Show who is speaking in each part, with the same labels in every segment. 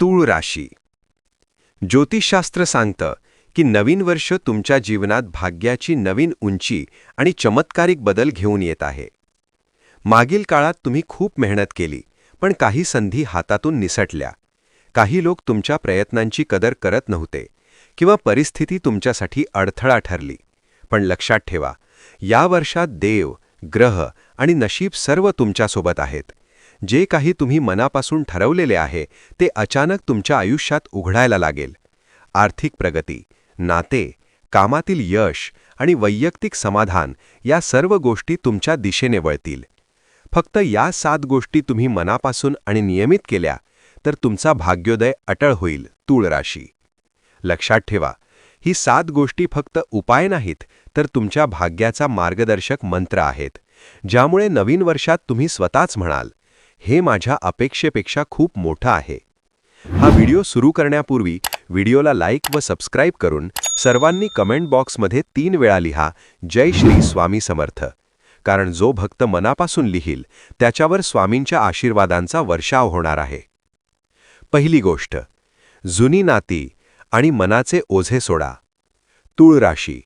Speaker 1: तूळ राशी. ज्योतिषशास्त्र सांगतं की नवीन वर्ष तुमच्या जीवनात भाग्याची नवीन उंची आणि चमत्कारिक बदल घेऊन येत आहे. मागील काळात तुम्ही खूप मेहनत केली पण काही संधी हातातून निसटल्या. काही लोक तुमच्या प्रयत्नांची कदर करत नव्हते किंवा परिस्थिती तुमच्यासाठी अडथळा ठरली. पण लक्षात ठेवा या वर्षात देव ग्रह आणि नशीब सर्व तुमच्यासोबत आहेत. जे काही तुम्ही मनापासून ठरवलेले आहे ते अचानक तुमच्या आयुष्यात उघडायला लागेल. आर्थिक प्रगती नाते कामातील यश आणि वैयक्तिक समाधान या सर्व गोष्टी तुमच्या दिशेने वळतील. फक्त या सात गोष्टी तुम्ही मनापासून आणि नियमित केल्या तर तुमचा भाग्योदय अटळ होईल तूळ राशी. लक्षात ठेवा ही सात गोष्टी फक्त उपाय नाहीत तर तुमच्या भाग्याचा मार्गदर्शक मंत्र आहेत ज्यामुळे नवीन वर्षात तुम्ही स्वतःच म्हणाल हे माझ्या अपेक्षेपेक्षा खूप मोठं आहे. हा व्हिडिओ सुरू करण्यापूर्वी व्हिडिओला लाईक व सबस्क्राईब करून सर्वांनी कमेंट बॉक्समध्ये तीन वेळा लिहा जय श्री स्वामी समर्थ. कारण जो भक्त मनापासून लिहील त्याच्यावर स्वामींच्या आशीर्वादांचा वर्षाव होणार आहे. पहिली गोष्ट जुनी नाती आणि मनाचे ओझे सोडा. तूळ राशी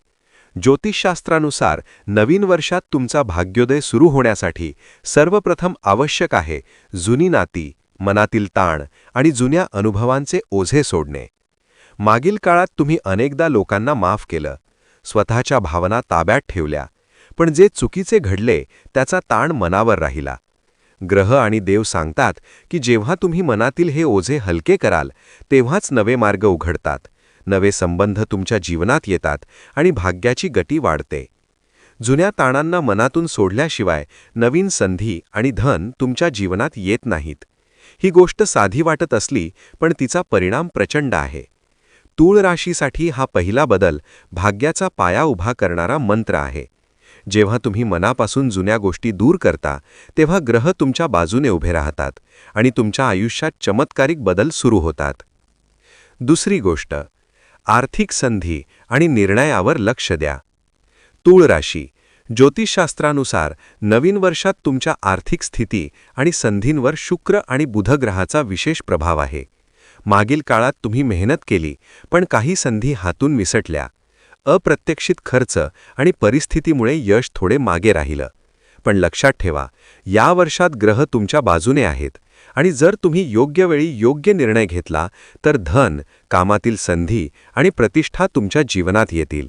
Speaker 1: ज्योतिषशास्त्रानुसार नवीन वर्षात तुमचा भाग्योदय सुरू होण्यासाठी सर्वप्रथम आवश्यक आहे जुनी नाती मनातील ताण आणि जुन्या अनुभवांचे ओझे सोडणे. मागील काळात तुम्ही अनेकदा लोकांना माफ केलं स्वतःच्या भावना ताब्यात ठेवल्या पण जे चुकीचे घडले त्याचा ताण मनावर राहिला. ग्रह आणि देव सांगतात की जेव्हा तुम्ही मनातील हे ओझे हलके कराल तेव्हाच नवे मार्ग उघडतात. नवे संबंध तुमच्या जीवनात येतात आणि भाग्याची गती वाढते. जुन्या ताणांना मनातून सोडल्याशिवाय नवीन संधी आणि धन तुमच्या जीवनात येत नाहीत. ही गोष्ट साधी वाटत असली पण तिचा परिणाम प्रचंड आहे. तूळ राशीसाठी हा पहिला बदल भाग्याचा पाया उभा करणारा मंत्र आहे. जेव्हा तुम्ही मनापासून जुन्या गोष्टी दूर करता तेव्हा ग्रह तुमच्या बाजूने उभे राहतात आणि तुमच्या आयुष्यात चमत्कारिक बदल सुरू होतात. दुसरी गोष्ट आर्थिक संधी आणि निर्णयावर लक्ष द्या. तूळ राशी. ज्योतिषशास्त्रानुसार नवीन वर्षात तुमच्या आर्थिक स्थिती आणि संधींवर शुक्र आणि बुधग्रहाचा विशेष प्रभाव आहे. मागील काळात तुम्ही मेहनत केली पण काही संधी हातून विसटल्या. अप्रत्यक्षित खर्च आणि परिस्थितीमुळे यश थोडे मागे राहिलं. पण लक्षात ठेवा या वर्षात ग्रह तुमच्या बाजूने आहेत. आणि जर तुम्ही योग्य वेळी योग्य निर्णय घेतला तर धन कामातील संधी आणि प्रतिष्ठा तुमच्या जीवनात येतील.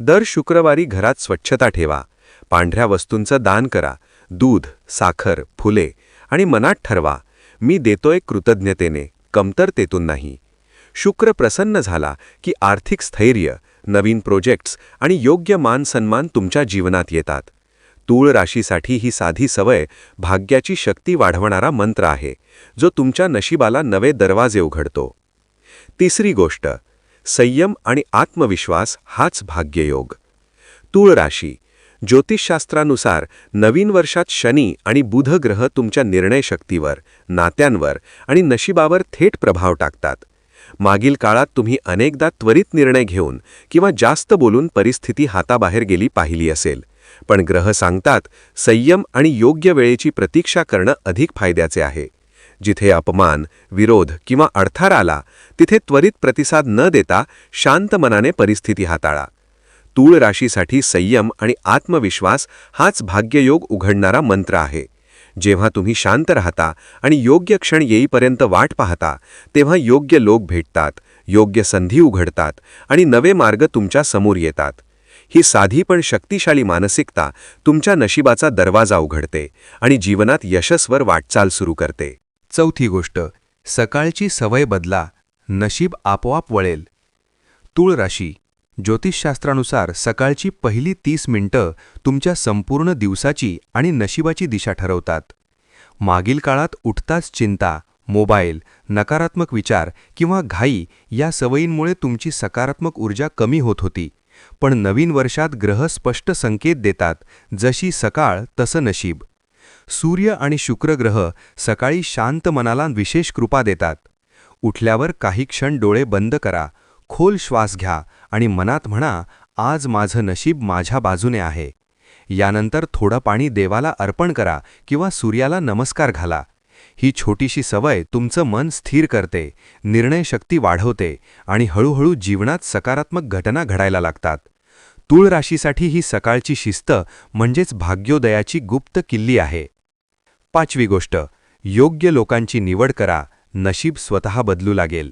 Speaker 1: दर शुक्रवारी घरात स्वच्छता ठेवा. पांढऱ्या वस्तूंचं दान करा. दूध साखर फुले आणि मनात ठरवा मी देतोय कृतज्ञतेने कमतरतेतून नाही. शुक्र प्रसन्न झाला की आर्थिक स्थैर्य नवीन प्रोजेक्ट्स आणि योग्य मान सन्मान तुमच्या जीवनात येतात. तूळ राशीसाठी ही साधी सवय भाग्याची शक्ती वाढवणारा मंत्र आहे जो तुमच्या नशिबाला नवे दरवाजे उघडतो. तिसरी गोष्ट संयम आणि आत्मविश्वास हाच भाग्ययोग. तूळ राशी ज्योतिषशास्त्रानुसार नवीन वर्षात शनी आणि बुध ग्रह तुमच्या निर्णयशक्तीवर नात्यांवर आणि नशिबावर थेट प्रभाव टाकतात. मागील काळात तुम्ही अनेकदा त्वरित निर्णय घेऊन किंवा जास्त बोलून परिस्थिती हाताबाहेर गेली पाहिली असेल. पण ग्रह सांगतात संयम आणि योग्य वेळेची प्रतीक्षा करणं अधिक फायद्याचे आहे. जिथे अपमान विरोध किंवा अडथळा आला तिथे त्वरित प्रतिसाद न देता शांत मनाने परिस्थिती हाताळा. तूळ राशीसाठी संयम आणि आत्मविश्वास हाच भाग्ययोग उघडणारा मंत्र आहे. जेव्हा तुम्ही शांत राहता आणि योग्य क्षण येईपर्यंत वाट पाहता तेव्हा योग्य लोक भेटतात योग्य संधी उघडतात आणि नवे मार्ग तुमच्यासमोर येतात. ही साधी पण शक्तिशाली मानसिकता तुमच्या नशिबाचा दरवाजा उघडते आणि जीवनात यशस्वर वाटचाल सुरू करते.
Speaker 2: चौथी गोष्ट सकाळची सवय बदला नशीब आपोआप वळेल. तूळ राशी ज्योतिषशास्त्रानुसार सकाळची पहिली तीस मिनिटं तुमच्या संपूर्ण दिवसाची आणि नशिबाची दिशा ठरवतात. मागील काळात उठताच चिंता मोबाईल नकारात्मक विचार किंवा घाई या सवयींमुळे तुमची सकारात्मक ऊर्जा कमी होत होती. पण नवीन वर्षात ग्रह स्पष्ट संकेत देतात जशी सकाळ तसं नशीब. सूर्य आणि शुक्र ग्रह सकाळी शांत मनाला विशेष कृपा देतात. उठल्यावर काही क्षण डोळे बंद करा खोल श्वास घ्या आणि मनात म्हणा आज माझं नशीब माझ्या बाजूने आहे. यानंतर थोडं पाणी देवाला अर्पण करा किंवा सूर्याला नमस्कार घाला. ही छोटीशी सवय तुमचं मन स्थिर करते निर्णयशक्ती वाढवते आणि हळूहळू जीवनात सकारात्मक घटना घडायला लागतात. तूळ राशीसाठी ही सकाळची शिस्त म्हणजेच भाग्योदयाची गुप्त किल्ली आहे. पाचवी गोष्ट योग्य लोकांची निवड करा नशीब स्वतः बदलू लागेल.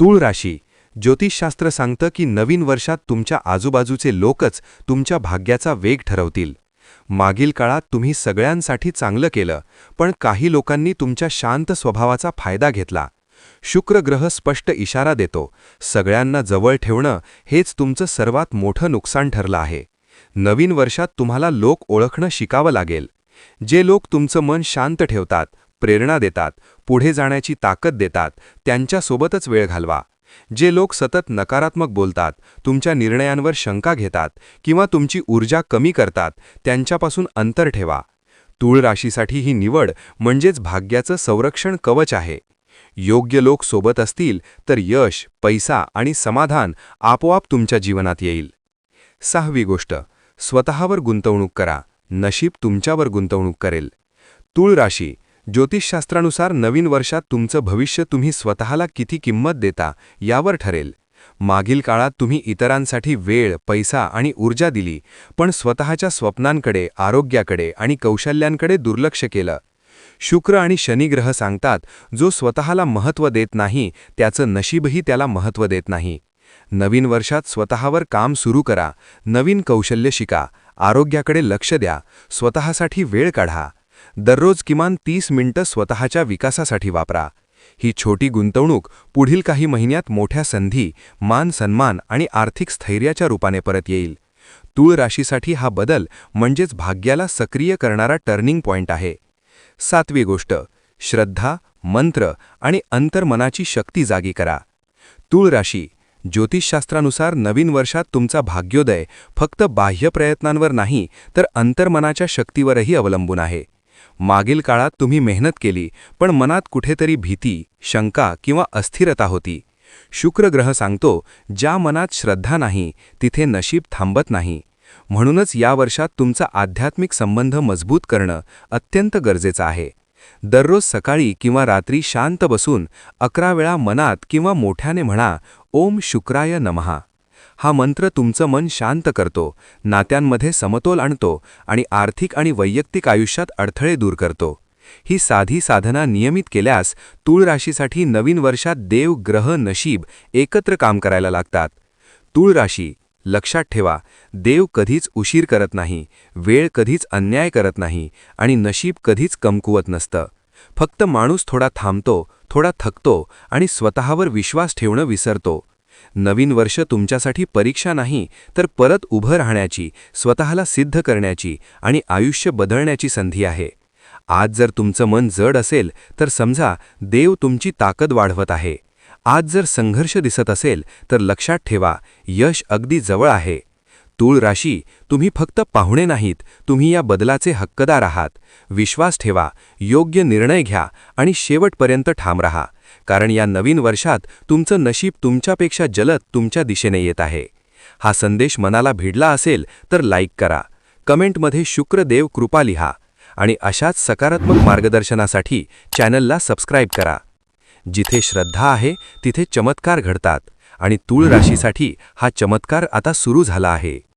Speaker 2: तूळ राशी ज्योतिषशास्त्र सांगतं की नवीन वर्षात तुमच्या आजूबाजूचे लोकच तुमच्या भाग्याचा वेग ठरवतील. मागील काळात तुम्ही सगळ्यांसाठी चांगलं केलं पण काही लोकांनी तुमच्या शांत स्वभावाचा फायदा घेतला. शुक्र ग्रह स्पष्ट इशारा देतो सगळ्यांना जवळ ठेवणं हेच तुमचं सर्वात मोठं नुकसान ठरलं आहे. नवीन वर्षात तुम्हाला लोक ओळखणं शिकावं लागेल. जे लोक तुमचं मन शांत ठेवतात प्रेरणा देतात पुढे जाण्याची ताकद देतात त्यांच्यासोबतच वेळ घालवा. जे लोक सतत नकारात्मक बोलतात तुमच्या निर्णयांवर शंका घेतात किंवा तुमची ऊर्जा कमी करतात त्यांच्यापासून अंतर ठेवा. तूळ राशीसाठी ही निवड म्हणजेच भाग्याचं संरक्षण कवच आहे. योग्य लोक सोबत असतील तर यश पैसा आणि समाधान आपोआप तुमच्या जीवनात येईल. सहावी गोष्ट स्वतःवर गुंतवणूक करा. नशीब तुमच्यावर गुंतवणूक करेल. तूळ राशी ज्योतिषशास्त्रानुसार नवीन वर्षात तुमचं भविष्य तुम्ही स्वतःला किती किंमत देता यावर ठरेल. मागील काळात तुम्ही इतरांसाठी वेळ पैसा आणि ऊर्जा दिली पण स्वतःच्या स्वप्नांकडे आरोग्याकडे आणि कौशल्यांकडे दुर्लक्ष केलं. शुक्र आणि शनिग्रह सांगतात जो स्वतःला महत्त्व देत नाही त्याचं नशीबही त्याला महत्त्व देत नाही. नवीन वर्षात स्वतःवर काम सुरू करा नवीन कौशल्य शिका आरोग्याकडे लक्ष द्या स्वतःसाठी वेळ काढा. दररोज किमान तीस मिनिटं स्वतःच्या विकासासाठी वापरा. ही छोटी गुंतवणूक पुढील काही महिन्यात मोठ्या संधी मान सन्मान आणि आर्थिक स्थैर्याच्या रूपाने परत येईल. तूळ राशीसाठी हा बदल म्हणजेच भाग्याला सक्रिय करणारा टर्निंग पॉइंट आहे. सातवी गोष्ट श्रद्धा मंत्र आणि अंतर्मनाची शक्ती जागी करा. तूळ राशी ज्योतिषशास्त्रानुसार नवीन वर्षात तुमचा भाग्योदय फक्त बाह्य प्रयत्नांवर नाही तर अंतर्मनाच्या शक्तीवरही अवलंबून आहे. मागील काळात तुम्ही मेहनत केली पण मनात कुठेतरी भीती शंका किंवा अस्थिरता होती. शुक्र ग्रह सांगतो ज्या मनात श्रद्धा नाही तिथे नशीब थांबत नाही. म्हणूनच या वर्षात तुमचा आध्यात्मिक संबंध मजबूत करणं अत्यंत गरजेचं आहे. दररोज सकाळी किंवा रात्री शांत बसून अकरा वेळा मनात किंवा मोठ्याने म्हणा ओम शुक्राय नमहा. हा मंत्र तुमचं मन शांत करतो नात्यांमध्ये समतोल आणतो आणि आर्थिक आणि वैयक्तिक आयुष्यात अडथळे दूर करतो. ही साधी साधना नियमित केल्यास तूळ राशीसाठी नवीन वर्षात देव ग्रह नशीब एकत्र काम करायला लागतात. तूळ राशी लक्षात ठेवा देव कधीच उशीर करत नाही वेळ कधीच अन्याय करत नाही आणि नशीब कधीच कमकुवत नसतं. फक्त माणूस थोडा थांबतो थोडा थकतो आणि स्वतःवर विश्वास ठेवणं विसरतो. नवीन वर्ष तुमच्यासाठी परीक्षा नाही तर परत उभं राहण्याची स्वतःला सिद्ध करण्याची आणि आयुष्य बदलण्याची संधी आहे. आज जर तुमचं मन जड असेल तर समजा देव तुमची ताकद वाढवत आहे. आज जर संघर्ष दिसत असेल तर लक्षात ठेवा यश अगदी जवळ आहे. तूळ राशी तुम्ही फक्त पाहुणे नाहीत तुम्ही या बदलाचे हक्कदार आहात. विश्वास ठेवा योग्य निर्णय घ्या आणि शेवटपर्यंत ठाम रहा. कारण या नवीन वर्षात तुमचं नशीब तुमच्यापेक्षा जलद तुमच्या दिशेने येत आहे. हा संदेश मनाला भिडला असेल तर लाईक करा. कमेंटमध्ये शुक्रदेव कृपा लिहा आणि अशाच सकारात्मक मार्गदर्शनासाठी चॅनलला सबस्क्राईब करा. जिथे श्रद्धा आहे तिथे चमत्कार घडतात आणि तूळ राशीसाठी हा चमत्कार आता सुरू झाला आहे.